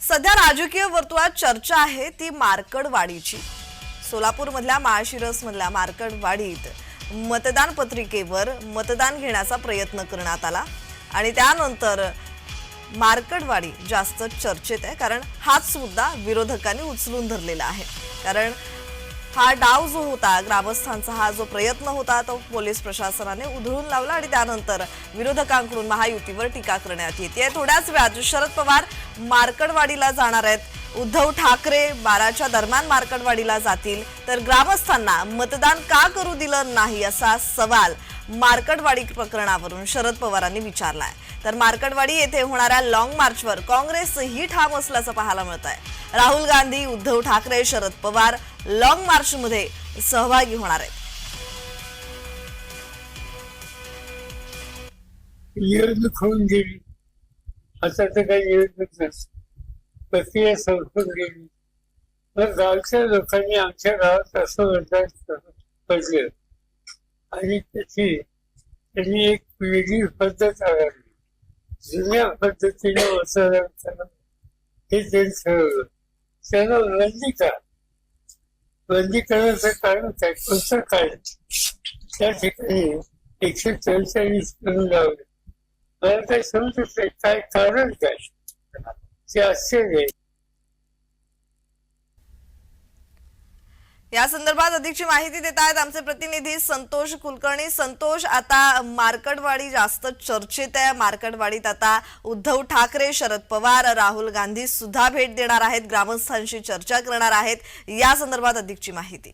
सध्या राजकीय वर्तुळात चर्चा आहे ती मार्कडवाडीची. सोलापूरमधल्या माळशिरसमधल्या मार्कडवाडीत मतदान पत्रिकेवर मतदान घेण्याचा प्रयत्न करण्यात आला आणि त्यानंतर मार्कडवाडी जास्त चर्चेत आहे कारण हाच मुद्दा विरोधकांनी उचलून धरलेला आहे. कारण हा डाव जो होता ग्रामस्थांचा हा जो प्रयत्न होता तो पोलीस प्रशासनाने उधळून लावला आणि त्यानंतर विरोधकांकडून महायुतीवर टीका करण्यात येते. थोड्याच वेळात शरद पवार मार्कडवाडीला जाणार आहेत. उद्धव ठाकरे बाराच्या दरम्यान मार्कडवाडीला जातील. तर ग्रामस्थांना मतदान का करू दिलं नाही असा सवाल मार्कटवाडी प्रकरणावरून शरद पवारांनी विचारलाय. तर मार्कटवाडी येथे होणाऱ्या लॉंग मार्चवर काँग्रेसही ठाम असल्याचं पाहायला मिळत आहे राहुल गांधी उद्धव ठाकरे शरद पवार लॉंग मार्चमध्ये सहभागी होणार आहेत. निवडणूक होऊन गेली आता तर काही निवडणूक नसते. प्रक्रिया संपून गेली. तर गावच्या लोकांनी आमच्या गावात असं मतदान पडलं आणि त्याची त्यांनी एक वेगळी पद्धत आढळली जुन्या पद्धतीने मतदान करणं हे त्यांनी ठरवलं. त्याला बंदी का? बंदी करण्याचं कारण काय? कोणतं काय? त्या ठिकाणी एकशे चौचाळीस करून लावले. मला काय समजत नाही. काय कारण काय? ते आश्चर्य आहे. या संदर्भात अधिकची माहिती देत आहेत आमचे प्रतिनिधी संतोष कुलकर्णी. संतोष आता मार्कडवाडी जास्त चर्चेत आहे. मार्कडवाडीत आता उद्धव ठाकरे शरद पवार राहुल गांधी सुद्धा भेट देणार आहेत. ग्रामस्थांशी चर्चा करणार आहेत. या संदर्भात अधिकची माहिती.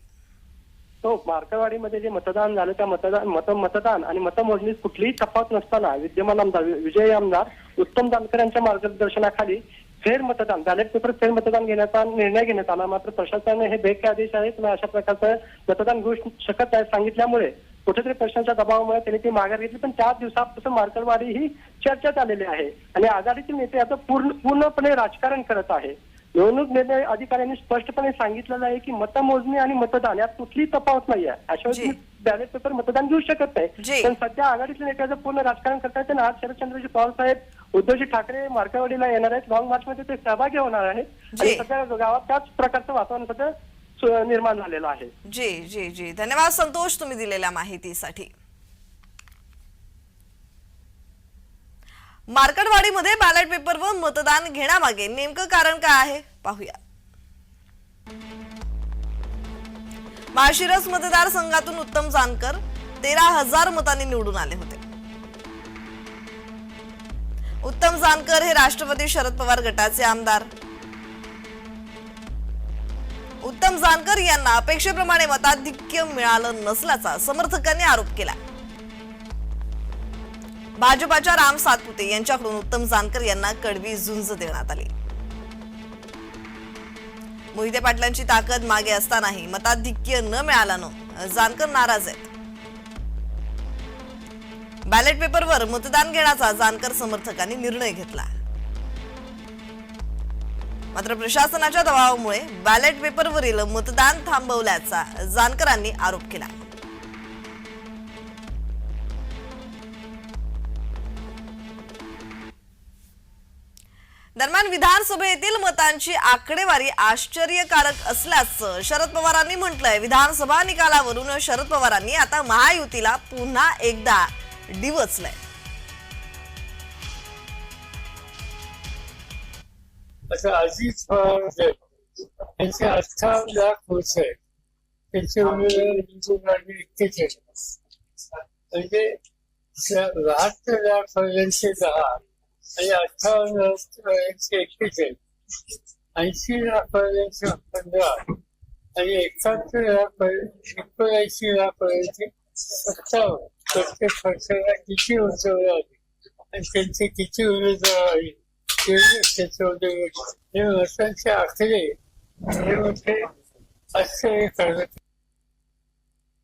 तो मार्कटवाडीमध्ये जे मतदान झालं त्या मतदान मत मतदान आणि मतमोजणीत कुठलीही तफावत नसताना विद्यमान आमदार विजयी आमदार उत्तम जानकर यांच्या मार्गदर्शनाखाली फेर मतदान बॅलेट पेपर फेर मतदान घेण्याचा निर्णय घेण्यात आला. मात्र प्रशासनाने हे बेके आदेश आहेत अशा प्रकारचं मतदान घेऊ शकत नाही. सांगितल्यामुळे कुठेतरी प्रश्नाच्या दबावामुळे त्यांनी ती माघार घेतली. पण त्याच दिवसापासून मार्कलवाडी ही चर्चेत आलेली आहे. आणि आघाडीतील नेते आता पूर्ण पूर्णपणे राजकारण करत आहे. निवडणूक निर्णय अधिकाऱ्यांनी स्पष्टपणे सांगितलेलं आहे की मतमोजणी आणि मतदान यात कुठलीही तफावत नाही आहे अशा. वेळी बॅलेट पेपर मतदान घेऊ शकत. नाही. पण सध्या आघाडीतल्या नेत्याचं पूर्ण राजकारण करतायत आणि आज शरदचंद्रजी पवार साहेब उद्धवजी ठाकरे मार्कावाडीला येणार आहेत. लॉंग मार्चमध्ये ते सहभागी होणार आहेत. आणि. सध्या गावात त्याच प्रकारचं वातावरण सध्या निर्माण झालेलं आहे. जी जी जी. धन्यवाद संतोष तुम्ही दिलेल्या माहितीसाठी. मार्कडवाडीमध्ये बॅलेट पेपरवर मतदान घेण्यामागे नेमकं कारण काय आहे? पाहूया. माळशिरस मतदारसंघातून उत्तम जानकर तेरा हजार मतांनी निवडून आले होते. उत्तम जानकर हे राष्ट्रवादी शरद पवार गटाचे आमदार. उत्तम जानकर यांना अपेक्षेप्रमाणे मताधिक्य मिळालं नसल्याचा समर्थकांनी आरोप केला. भाजपाच्या राम सातपुते यांच्याकडून उत्तम जानकर यांना कडवी झुंज देण्यात आली. मोहिते पाटलांची ताकद मागे असतानाही मताधिक्य न मिळाल्यानं जानकर नाराज आहेत. बॅलेट पेपरवर मतदान घेण्याचा जानकर समर्थकांनी निर्णय घेतला. मात्र प्रशासनाच्या दबावामुळे बॅलेट पेपरवरील मतदान थांबवल्याचा जानकरांनी आरोप केला. दरम्यान विधानसभेतील मतांची आकडेवारी आश्चर्यकारक असल्याचं शरद पवारांनी म्हटलंय. विधानसभा निकालावरून शरद पवारांनी आता महायुतीला पुन्हा एकदा डिवचलंय असं अजित पवार त्यांचे अठ्ठावन्न लाख वर्ष त्यांचे उमेदवार हिंदू गाडी इतकेच आहेत. म्हणजे बहात्तर लाख पर्यंतचे दहा आणि अठ्ठावन्न लाख पर्यंतचे आहेत. ऐंशी लाख पर्यंतचे पंधरा आणि एकाहत्तर लाख पर्यंत एकोणऐंशी लाख पर्यंतचे सत्तावन्न. persona que tinha os horários. Mas tem que tinha os horários. Eu não sei se eu devo. Eu não se eu acredito. Eu não sei. Assim.